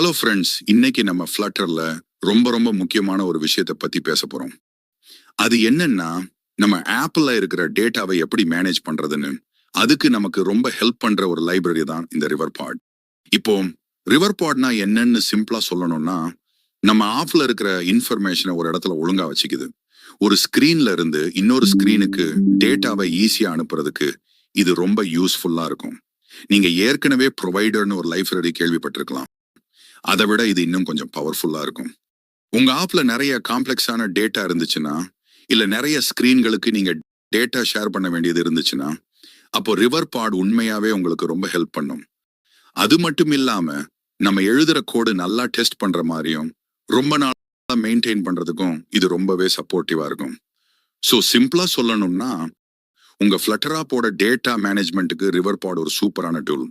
Hello friends இன்னைக்கு நம்ம ஃப்ளட்டர்ல ரொம்ப ரொம்ப முக்கியமான ஒரு விஷயத்தை பத்தி பேச போறோம். அது என்னன்னா நம்ம ஆப்பிள்ல இருக்கிற டேட்டாவை எப்படி மேனேஜ் பண்றதுன்னு அதுக்கு நமக்கு ரொம்ப ஹெல்ப் பண்ற ஒரு லைப்ரரி தான் இந்த ரிவர் பாட் இப்போ ரிவர் பாட்னா என்னன்னு சிம்பிளா சொல்லணும்னா நம்ம ஆப்ல இருக்கிற இன்ஃபர்மேஷனை ஒரு இடத்துல ஒழுங்கா வச்சுக்குது. ஒரு ஸ்கிரீன்ல இருந்து இன்னொரு ஸ்கிரீனுக்கு டேட்டாவை ஈஸியா அனுப்புறதுக்கு இது ரொம்ப யூஸ்ஃபுல்லா இருக்கும். நீங்க ஏற்கனவே ப்ரொவைடர்னு ஒரு லைப்ரரி கேள்விப்பட்டிருக்கலாம். அதை விட இது இன்னும் கொஞ்சம் பவர்ஃபுல்லா இருக்கும். உங்க ஆப்ல நிறைய காம்ப்ளெக்ஸான டேட்டா இருந்துச்சுன்னா இல்ல நிறைய ஸ்க்ரீன்களுக்கு நீங்க டேட்டா ஷேர் பண்ண வேண்டியது இருந்துச்சுன்னா அப்போ ரிவர் பாட் உண்மையாவே உங்களுக்கு ரொம்ப ஹெல்ப் பண்ணும். அது மட்டும் இல்லாம நம்ம எழுதுற கோடு நல்லா டெஸ்ட் பண்ற மாதிரியும் ரொம்ப நாளா மெயின்டைன் பண்றதுக்கும் இது ரொம்பவே சப்போர்ட்டிவாக இருக்கும். ஸோ சிம்பிளா சொல்லணும்னா உங்க ஃப்ளட்டராப்போட டேட்டா மேனேஜ்மெண்ட்டுக்கு ரிவர் பாட் ஒரு சூப்பரான டூல்